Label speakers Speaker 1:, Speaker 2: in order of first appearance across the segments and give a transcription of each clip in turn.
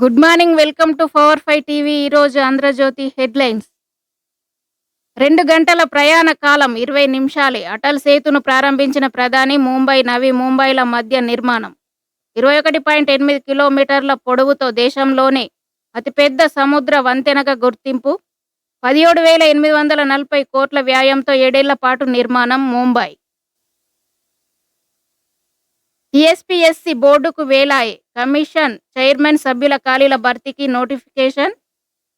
Speaker 1: Good morning welcome to power five TV. ఈరోజు Andhra Jyothi headlines. రెండు గంటల ప్రయాణ కాలం ఇరవై నిమిషాలే. అటల్ సేతును ప్రారంభించిన ప్రధాని ముంబై నవి ముంబైల మధ్య నిర్మాణం. ఇరవై ఒకటి పాయింట్ ఎనిమిది కిలోమీటర్ల పొడవుతో దేశంలోనే అతిపెద్ద సముద్ర వంతెనగా గుర్తింపు. పదిహేడు వేల ఎనిమిది వందల నలభై కోట్ల వ్యాయంతో ఏడేళ్ళ పాటు నిర్మాణం ముంబై. టీఎస్పీఎస్సీ బోర్డుకు వేలాయి. కమిషన్ చైర్మన్ సభ్యుల ఖాళీల భర్తీకి నోటిఫికేషన్.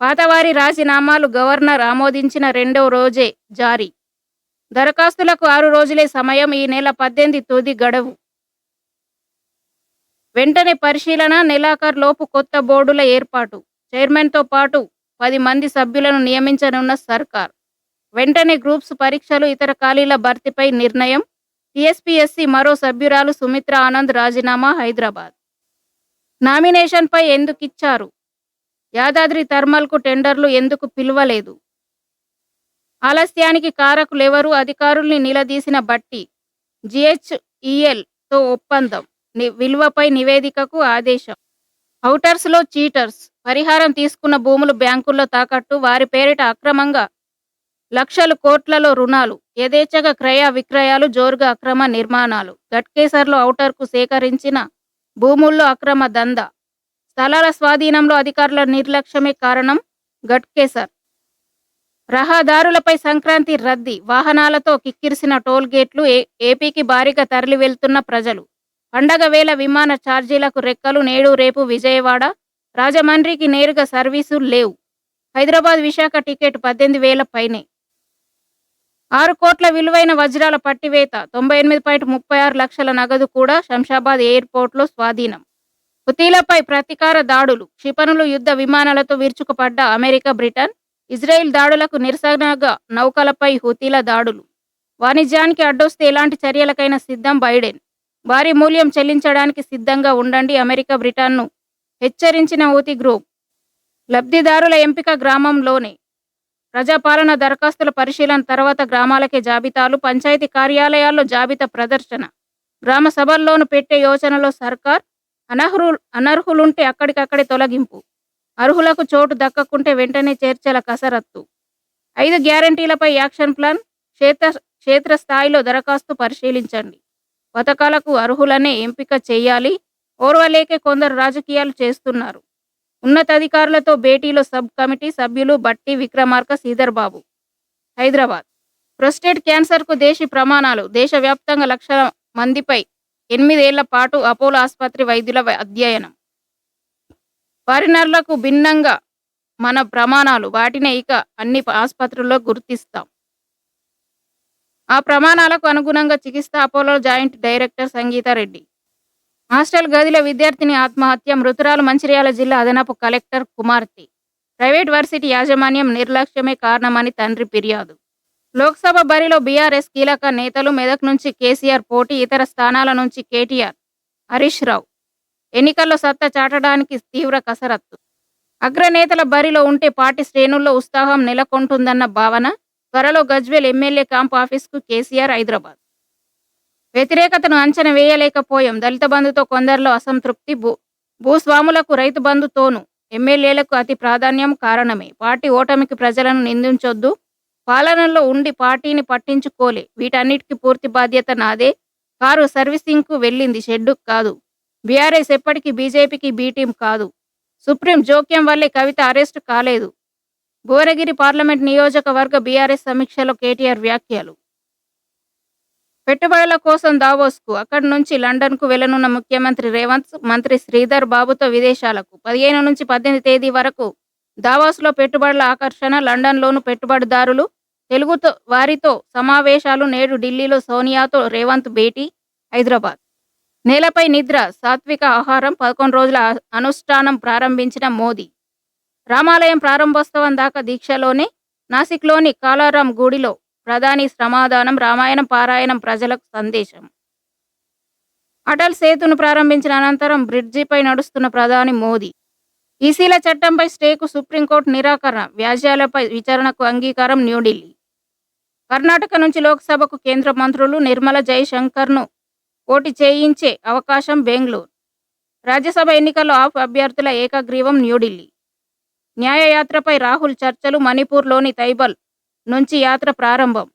Speaker 1: పాతవారి రాజీనామాలు గవర్నర్ ఆమోదించిన రెండో రోజే జారీ. దరఖాస్తులకు ఆరు రోజులే సమయం. ఈ నెల పద్దెనిమిది తుది గడువు. వెంటనే పరిశీలన నెలాఖరులోపు కొత్త బోర్డుల ఏర్పాటు. చైర్మన్తో పాటు పది మంది సభ్యులను నియమించనున్న సర్కార్. వెంటనే గ్రూప్స్ పరీక్షలు ఇతర ఖాళీల భర్తీపై నిర్ణయం టీఎస్పీఎస్సీ మరో సభ్యురాలు సుమిత్ర ఆనంద్ రాజీనామా హైదరాబాద్. నామినేషన్పై ఎందుకు ఇచ్చారు? యాదాద్రి థర్మల్కు టెండర్లు ఎందుకు పిలవలేదు? ఆలస్యానికి కారకులెవరు అధికారుల్ని నిలదీసిన బట్టి జిహెచ్ఈఎల్తో ఒప్పందం. విలువపై నివేదికకు ఆదేశం. ఔటర్స్లో చీటర్స్. పరిహారం తీసుకున్న భూములు బ్యాంకుల్లో తాకట్టు. వారి పేరిట అక్రమంగా లక్షలు కోట్లలో రుణాలు యథేచ్ఛగా క్రయ విక్రయాలు జోరుగా అక్రమ నిర్మాణాలు. గట్కేసర్లో ఔటర్కు సేకరించిన భూముల్లో అక్రమ దందా. స్థలాల స్వాధీనంలో అధికారుల నిర్లక్ష్యమే కారణం గట్కేసర్ రహదారులపై సంక్రాంతి రద్దీ వాహనాలతో కిక్కిరిసిన టోల్ గేట్లు ఏపీకి భారీగా తరలి వెళ్తున్న ప్రజలు. పండగ వేళ విమాన ఛార్జీలకు రెక్కలు నేడు రేపు విజయవాడ రాజమండ్రికి నేరుగా సర్వీసులు లేవు. హైదరాబాద్ విశాఖ టికెట్ పద్దెనిమిది వేల పైనే. ఆరు కోట్ల విలువైన వజ్రాల పట్టివేత తొంభై ఎనిమిది పాయింట్ ముప్పై ఆరు లక్షల నగదు కూడా శంషాబాద్ ఎయిర్పోర్ట్లో స్వాధీనం. హుతీలపై ప్రతీకార దాడులు క్షిపణులు యుద్ధ విమానాలతో విరుచుకుపడ్డ అమెరికా బ్రిటన్ ఇజ్రాయెల్ దాడులకు నిరసనగా నౌకలపై హుతీల దాడులు. వాణిజ్యానికి అడ్డొస్తే ఎలాంటి చర్యలకైనా సిద్ధం బైడెన్. భారీ మూల్యం చెల్లించడానికి సిద్ధంగా ఉండండి అమెరికా బ్రిటన్ను హెచ్చరించిన హూతి గ్రూప్. లబ్ధిదారుల ఎంపిక గ్రామంలోనే. ప్రజాపాలన దరఖాస్తుల పరిశీలన తర్వాత గ్రామాలకే జాబితాలు పంచాయతీ కార్యాలయాల్లో జాబితా ప్రదర్శన గ్రామ సభల్లోనూ పెట్టే యోచనలో సర్కార్ అనర్హులు అనర్హులుంటే అక్కడికక్కడే తొలగింపు అర్హులకు చోటు దక్కకుంటే వెంటనే చేర్చల కసరత్తు. ఐదు గ్యారంటీలపై యాక్షన్ ప్లాన్ క్షేత్ర క్షేత్రస్థాయిలో దరఖాస్తు పరిశీలించండి. పథకాలకు అర్హులనే ఎంపిక చేయాలి. ఓర్వలేకే కొందరు రాజకీయాలు చేస్తున్నారు. ఉన్నతాధికారులతో భేటీలో సబ్ కమిటీ సభ్యులు బట్టి విక్రమార్క శ్రీధర్ బాబు హైదరాబాద్. ప్రొస్టేట్ క్యాన్సర్కు దేశీ ప్రమాణాలు దేశవ్యాప్తంగా లక్షల మందిపై ఎనిమిదేళ్ళ పాటు అపోలో ఆసుపత్రి వైద్యుల అధ్యయనం. ఫారినర్లకు భిన్నంగా మన ప్రమాణాలు వాటినే ఇక అన్ని ఆసుపత్రుల్లో గుర్తిస్తాం. ఆ ప్రమాణాలకు అనుగుణంగా చికిత్స Apollo joint director Sangeetha Reddy. Hostel గదిలో విద్యార్థిని ఆత్మహత్య మృతురాలు మంచిర్యాల జిల్లా అదనపు కలెక్టర్ కుమార్తె. ప్రైవేట్ వర్సిటీ యాజమాన్యం నిర్లక్ష్యమే కారణమని తండ్రి ఫిర్యాదు. లోక్సభ బరిలో బీఆర్ఎస్ కీలక నేతలు మెదక్ నుంచి కేసీఆర్ పోటీ ఇతర స్థానాల నుంచి కేటీఆర్ హరీష్ రావు. ఎన్నికల్లో సత్తా చాటడానికి తీవ్ర కసరత్తు. అగ్రనేతల బరిలో ఉంటే పార్టీ శ్రేణుల్లో ఉత్సాహం నెలకొంటుందన్న భావన త్వరలో గజ్వేల్ ఎమ్మెల్యే క్యాంప్ ఆఫీస్కు కేసీఆర్ హైదరాబాద్. వ్యతిరేకతను అంచనా వేయలేకపోయాం. దళిత బంధుతో కొందరిలో అసంతృప్తి. భూ భూస్వాములకు రైతు బంధుతోనూ ఎమ్మెల్యేలకు అతి ప్రాధాన్యం కారణమే. పార్టీ ఓటమికి ప్రజలను నిందించొద్దు. పాలనలో ఉండి పార్టీని పట్టించుకోలే. వీటన్నిటికీ పూర్తి బాధ్యత నాదే. కారు సర్వీసింగ్కు వెళ్ళింది. షెడ్డు కాదు. బీఆర్ఎస్ ఎప్పటికీ బీజేపీకి బీటీం కాదు. సుప్రీం జోక్యం వల్లే కవిత అరెస్టు కాలేదు. భువనగిరి పార్లమెంట్ నియోజకవర్గ బీఆర్ఎస్ సమీక్షలో కేటీఆర్ వ్యాఖ్యలు. పెట్టుబడుల కోసం దావోస్కు అక్కడి నుంచి లండన్కు వెళ్ళనున్న ముఖ్యమంత్రి రేవంత్ మంత్రి శ్రీధర్ బాబుతో విదేశాలకు. పదిహేను నుంచి పద్దెనిమిది తేదీ వరకు దావోస్లో పెట్టుబడుల ఆకర్షణ లండన్లోను పెట్టుబడిదారులు తెలుగుతో వారితో సమావేశాలు నేడు ఢిల్లీలో సోనియాతో రేవంత్ భేటీ హైదరాబాద్. నేలపై నిద్ర సాత్విక ఆహారం పదకొండు రోజుల అనుష్ఠానం ప్రారంభించిన మోదీ. రామాలయం ప్రారంభోత్సవం దాకా దీక్షలోనే నాసిక్లోని కాలారాం గుడిలో ప్రధాని శ్రమాదానం రామాయణం పారాయణం ప్రజలకు సందేశం. అటల్ సేతును ప్రారంభించిన అనంతరం బ్రిడ్జిపై నడుస్తున్న ప్రధాని మోదీ ఈసీల చట్టంపై స్టేకు సుప్రీంకోర్టు నిరాకరణ వ్యాజ్యాలపై విచారణకు అంగీకారం న్యూఢిల్లీ. కర్ణాటక నుంచి లోక్సభకు కేంద్ర మంత్రులు నిర్మల జయశంకర్ను పోటీ చేయించే అవకాశం బెంగళూరు. రాజ్యసభ ఎన్నికల్లో ఆఫ్ అభ్యర్థుల ఏకగ్రీవం న్యూఢిల్లీ. న్యాయయాత్రపై రాహుల్ చర్చలు మణిపూర్లోని తైబల్ నుంచి యాత్ర ప్రారంభం.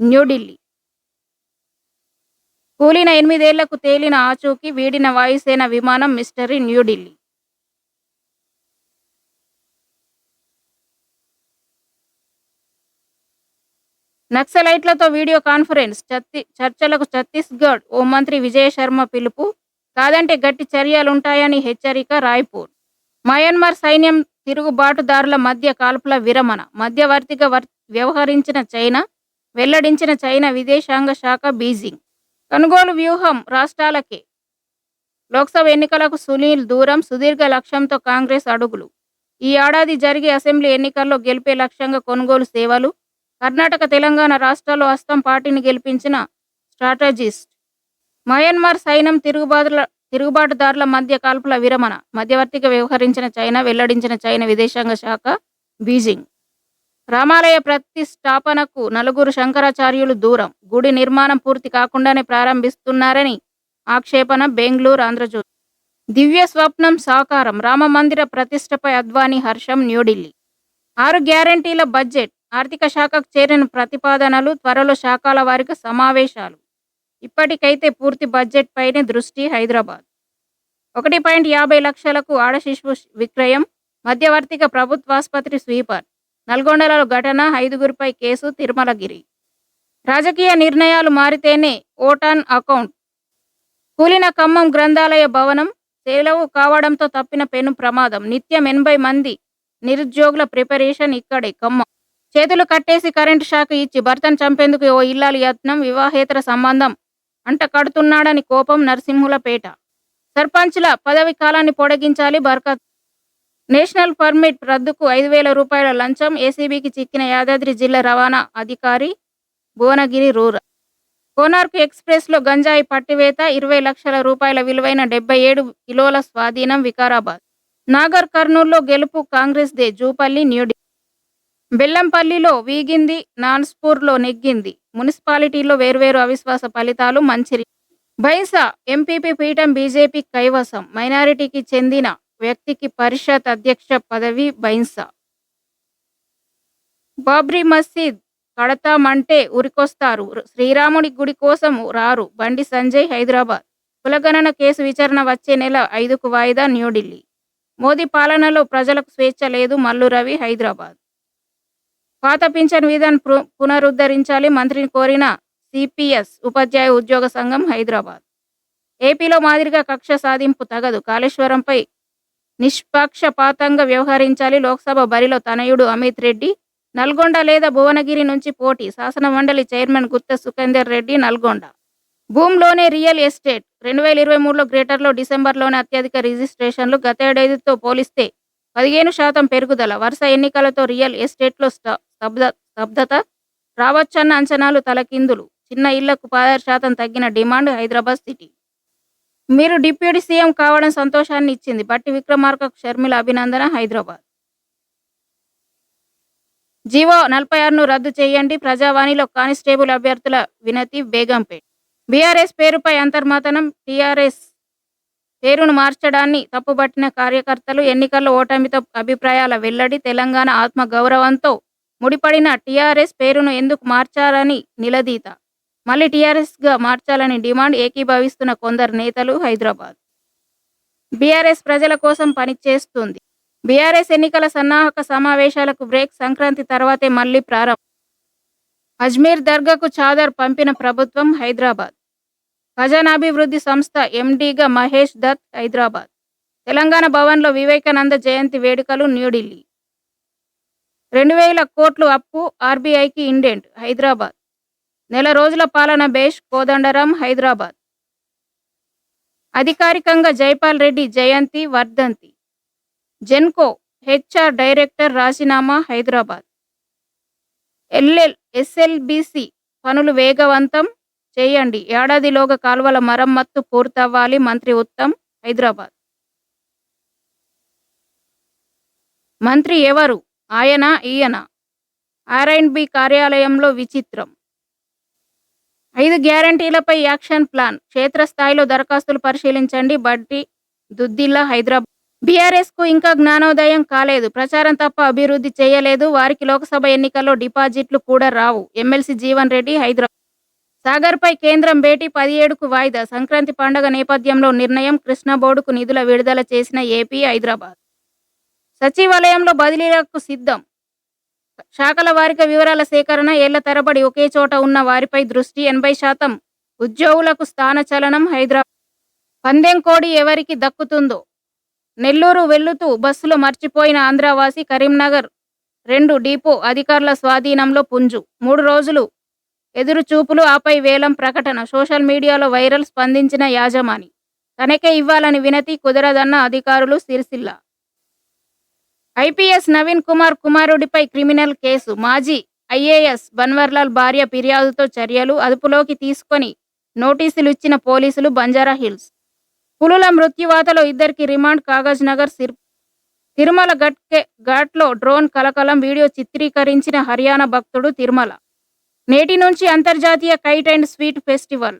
Speaker 1: న్యూఢిల్లీ కూలిన ఎనిమిదేళ్ళకు తేలిన ఆచూకీ వీడిన వాయుసేన విమానం మిస్టరీ న్యూఢిల్లీ నక్సలైట్లతో వీడియో కాన్ఫరెన్స్ ఛత్తి చర్చలకు ఛత్తీస్గఢ్ హోంమంత్రి మంత్రి విజయశర్మ పిలుపు కాదంటే గట్టి చర్యలుంటాయని హెచ్చరిక రాయ్పూర్. మయన్మార్ సైన్యం తిరుగుబాటుదారుల మధ్య కాల్పుల విరమణ మధ్యవర్తిగా వర్ వ్యవహరించిన చైనా వెల్లడించిన చైనా విదేశాంగ శాఖ బీజింగ్. కొనుగోలు వ్యూహం రాష్ట్రాలకే. లోక్సభ ఎన్నికలకు సునీల్ దూరం సుదీర్ఘ లక్ష్యంతో కాంగ్రెస్ అడుగులు. ఈ ఏడాది జరిగే అసెంబ్లీ ఎన్నికల్లో గెలిపే లక్ష్యంగా కొనుగోలు సేవలు కర్ణాటక తెలంగాణ రాష్ట్రాల్లో అస్తం పార్టీని గెలిపించిన స్ట్రాటజిస్ట్. మయన్మార్ సైన్యం తిరుగుబాటుల తిరుగుబాటుదారుల మధ్య కాల్పుల విరమణ మధ్యవర్తిగా వ్యవహరించిన చైనా వెల్లడించిన చైనా విదేశాంగ శాఖ బీజింగ్. రామాలయ ప్రతిష్టాపనకు నలుగురు శంకరాచార్యులు దూరం. గుడి నిర్మాణం పూర్తి కాకుండానే ప్రారంభిస్తున్నారని ఆక్షేపణ బెంగళూరు ఆంధ్రజ్యోతి దివ్య స్వప్నం సాకారం. రామ మందిర ప్రతిష్టపై అద్వానీ హర్షం న్యూఢిల్లీ. ఆరు గ్యారంటీల బడ్జెట్. ఆర్థిక శాఖకు చేరిన ప్రతిపాదనలు త్వరలో శాఖల వారికి సమావేశాలు. ఇప్పటికైతే పూర్తి బడ్జెట్ పైనే దృష్టి హైదరాబాద్. ఒకటి పాయింట్ యాభై లక్షలకు ఆడ శిశువు విక్రయం మధ్యవర్తిగా ప్రభుత్వాసుపత్రి స్వీపర్ నల్గొండలో ఘటన ఐదుగురిపై కేసు తిరుమలగిరి. రాజకీయ నిర్ణయాలు మారితేనే ఓటాన్ అకౌంట్. కూలిన ఖమ్మం గ్రంథాలయ భవనం సెలవు కావడంతో తప్పిన పెను ప్రమాదం. నిత్యం ఎనభై మంది నిరుద్యోగుల ప్రిపరేషన్ ఇక్కడే ఖమ్మం. చేతులు కట్టేసి కరెంటు షాక్ ఇచ్చి భర్తను చంపేందుకు ఓ ఇల్లాలి యత్నం వివాహేతర సంబంధం అంట కడుతున్నాడని కోపం నరసింహులపేట సర్పంచ్ల పదవి కాలాన్ని పొడిగించాలి బర్కత్ నేషనల్ పర్మిట్ రద్దుకు ఐదు వేల రూపాయల లంచం ఏసీబీకి చిక్కిన యాదాద్రి జిల్లా రవాణా అధికారి భువనగిరి రూరల్ కోనార్క్ ఎక్స్ప్రెస్లో గంజాయి పట్టివేత ఇరవై లక్షల రూపాయల విలువైన డెబ్బై ఏడు కిలోల స్వాధీనం వికారాబాద్. నాగర్ కర్నూల్లో గెలుపు కాంగ్రెస్ దే జూపల్లి న్యూఢిల్లీ బెల్లంపల్లిలో వీగింది నాన్స్పూర్లో నెగ్గింది. మున్సిపాలిటీలో వేర్వేరు అవిశ్వాస ఫలితాలు మంచిరి బైంసా ఎంపీపీ పీఠం బీజేపీ కైవసం. మైనారిటీకి చెందిన వ్యక్తికి పరిషత్ అధ్యక్ష పదవి బైంసా. బాబ్రీ మసీద్ కడతామంటే ఉరికొస్తారు. శ్రీరాముడి గుడి కోసం రారు. బండి సంజయ్ హైదరాబాద్. కులగణన కేసు విచారణ వచ్చే నెల ఐదుకు వాయిదా న్యూఢిల్లీ. మోదీ పాలనలో ప్రజలకు స్వేచ్ఛ లేదు. మల్లు రవి హైదరాబాద్. పాత పింఛన్ విధానం పునరుద్ధరించాలి మంత్రిని కోరిన సిపిఎస్ ఉపాధ్యాయ ఉద్యోగ సంఘం హైదరాబాద్. ఏపీలో మాదిరిగా కక్ష సాధింపు తగదు. కాళేశ్వరంపై నిష్పక్షపాతంగా వ్యవహరించాలి లోక్సభ బరిలో తనయుడు అమిత్ రెడ్డి నల్గొండ లేదా భువనగిరి నుంచి పోటీ. శాసనమండలి చైర్మన్ గుత్త సుఖేందర్ రెడ్డి నల్గొండ. భూమిలోనే రియల్ ఎస్టేట్ రెండు వేల ఇరవై మూడులో గ్రేటర్లో డిసెంబర్లోనే అత్యధిక రిజిస్ట్రేషన్లు గతేడాదితో పోలిస్తే పదిహేను శాతం పెరుగుదల. వరుస ఎన్నికలతో రియల్ ఎస్టేట్లో స్తబ్ద స్తబ్దత? రావచ్చన్న అంచనాలు తలకిందులు. చిన్న ఇళ్ళకు పదహారు శాతం తగ్గిన డిమాండ్ హైదరాబాద్ సిటీ. మీరు డిప్యూటీ సీఎం కావడం సంతోషాన్ని ఇచ్చింది. బట్టి విక్రమార్కకు షర్మిల అభినందన హైదరాబాద్. జీవో నలభై ఆరును రద్దు చేయండి. ప్రజావాణిలో కానిస్టేబుల్ అభ్యర్థుల వినతి బేగంపేట్ బీఆర్ఎస్ పేరుపై అంతర్మాతనం. టీఆర్ఎస్ పేరును మార్చడాన్ని తప్పుబట్టిన కార్యకర్తలు ఎన్నికల్లో ఓటమితో అభిప్రాయాల వెల్లడి. తెలంగాణ ఆత్మ గౌరవంతో ముడిపడిన టీఆర్ఎస్ పేరును ఎందుకు మార్చారని నిలదీత. మళ్ళీ టీఆర్ఎస్గా మార్చాలని డిమాండ్ ఏకీభవిస్తున్న కొందరు నేతలు హైదరాబాద్. బీఆర్ఎస్ ప్రజల కోసం పనిచేస్తుంది. బీఆర్ఎస్ ఎన్నికల సన్నాహక సమావేశాలకు బ్రేక్ సంక్రాంతి తర్వాతే మళ్ళీ ప్రారంభం. అజ్మీర్ దర్గాకు చాదర్ పంపిన ప్రభుత్వం హైదరాబాద్. ఖజానాభివృద్ధి సంస్థ ఎండీగా మహేష్ దత్ హైదరాబాద్. తెలంగాణ భవన్లో వివేకానంద జయంతి వేడుకలు న్యూఢిల్లీ. రెండు వేల కోట్లు అప్పు ఆర్బీఐకి ఇండెంట్ హైదరాబాద్. నెల రోజుల పాలన బేష్ కోదండరాం హైదరాబాద్. అధికారికంగా జైపాల్ రెడ్డి జయంతి వర్ధంతి. జెన్కో హెచ్ఆర్ డైరెక్టర్ రాజీనామా హైదరాబాద్. ఎల్ఎల్ ఎస్ఎల్బిసి పనులు వేగవంతం చేయండి. ఏడాదిలోగా కాలువల మరమ్మత్తు పూర్తవ్వాలి. మంత్రి ఉత్తమ్ హైదరాబాద్. మంత్రి ఎవరు? ఆయన ఈయన. ఆర్ అండ్ బి కార్యాలయంలో విచిత్రం. ఐదు గ్యారంటీలపై యాక్షన్ ప్లాన్. క్షేత్రస్థాయిలో దరఖాస్తులు పరిశీలించండి. బట్టి దుద్దిల్లా హైదరాబాద్. బీఆర్ఎస్కు ఇంకా జ్ఞానోదయం కాలేదు. ప్రచారం తప్ప అభివృద్ధి చేయలేదు. వారికి లోక్సభ ఎన్నికల్లో డిపాజిట్లు కూడా రావు. ఎమ్మెల్సీ జీవన్ రెడ్డి హైదరాబాద్. సాగర్పై కేంద్రం భేటీ పదిహేడుకు వాయిదా. సంక్రాంతి పండుగ నేపథ్యంలో నిర్ణయం కృష్ణ బోర్డుకు నిధుల విడుదల చేసిన ఏపీ హైదరాబాద్. సచివాలయంలో బదిలీలకు సిద్ధం. శాఖల వారిగా వివరాల సేకరణ ఏళ్ళ తరబడి ఒకే చోట ఉన్న వారిపై దృష్టి ఎనభై శాతం ఉద్యోగులకు స్థానచలనం హైదరాబాద్ పందెం కోడి ఎవరికి దక్కుతుందో. నెల్లూరు వెల్లుతూ బస్సులో మర్చిపోయిన ఆంధ్రవాసి కరీంనగర్ రెండు డిపో అధికారుల స్వాధీనంలో పుంజు. మూడు రోజులు ఎదురు చూపులు ఆపై వేలం ప్రకటన సోషల్ మీడియాలో వైరల్ స్పందించిన యాజమాని. తనకే ఇవ్వాలని వినతి కుదరదన్న అధికారులు సిరిసిల్ల. ఐపీఎస్ నవీన్ కుమార్ కుమారుడిపై క్రిమినల్ కేసు. మాజీ ఐఏఎస్ బన్వర్లాల్ భార్య ఫిర్యాదుతో చర్యలు అదుపులోకి తీసుకొని నోటీసులు ఇచ్చిన పోలీసులు బంజారా హిల్స్. పులుల మృత్యువాతలో ఇద్దరికి రిమాండ్ కాగజ్ నగర్ సిర్ తిరుమల గట్కే ఘాట్లో డ్రోన్ కలకలం వీడియో చిత్రీకరించిన హర్యానా భక్తుడు తిరుమల. నేటి నుంచి అంతర్జాతీయ కైట్ అండ్ స్వీట్ ఫెస్టివల్.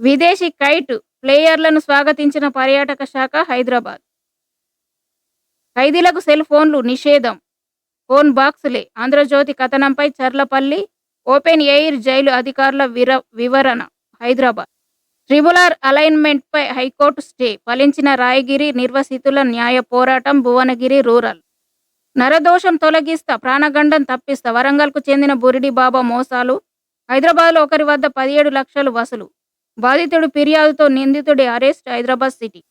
Speaker 1: విదేశీ కైట్ ప్లేయర్లను స్వాగతించిన పర్యాటక శాఖ హైదరాబాద్. ఖైదీలకు సెల్ ఫోన్లు నిషేధం. ఫోన్ బాక్సులే. ఆంధ్రజ్యోతి కథనంపై చర్లపల్లి ఓపెన్ ఎయిర్ జైలు అధికారుల విర వివరణ హైదరాబాద్. ట్రిబులర్ అలైన్మెంట్పై హైకోర్టు స్టే ఫలించిన రాయగిరి నిర్వసితుల న్యాయ పోరాటం భువనగిరి రూరల్. నరదోషం తొలగిస్తా ప్రాణగండం తప్పిస్తా వరంగల్కు చెందిన బురిడి బాబా మోసాలు హైదరాబాద్లో ఒకరి వద్ద పదిహేడు లక్షలు వసూలు. బాధితుడు ఫిర్యాదుతో నిందితుడి అరెస్ట్ హైదరాబాద్ సిటీ.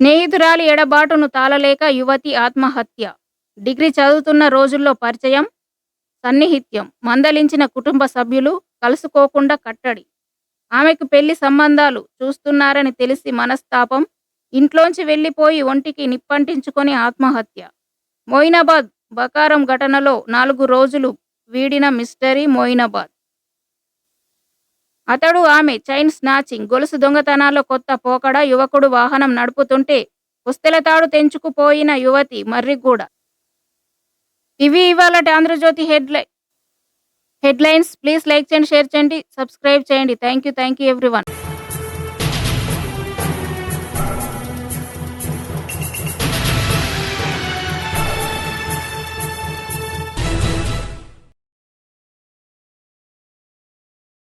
Speaker 1: స్నేహితురాలి ఎడబాటును తాళలేక యువతి ఆత్మహత్య. డిగ్రీ చదువుతున్న రోజుల్లో పరిచయం సన్నిహిత్యం మందలించిన కుటుంబ సభ్యులు కలుసుకోకుండా కట్టడి. ఆమెకు పెళ్ళి సంబంధాలు చూస్తున్నారని తెలిసి మనస్తాపం ఇంట్లోంచి వెళ్ళిపోయి ఒంటికి నిప్పంటించుకొని ఆత్మహత్య. మోయినాబాద్ బకారం ఘటనలో నాలుగు రోజులు వీడిన మిస్టరీ మోయినాబాద్. అతడు ఆమె చైన్ స్నాచింగ్ గొలుసు దొంగతనాల్లో కొత్త పోకడ యువకుడు వాహనం నడుపుతుంటే పుస్తెలతాడు తెంచుకుపోయిన యువతి మర్రిగూడ. ఇవి ఇవాళ Andhrajyothi headline headlines please like చేయండి షేర్ చేయండి సబ్స్క్రైబ్ చేయండి. Thank you thank you everyone.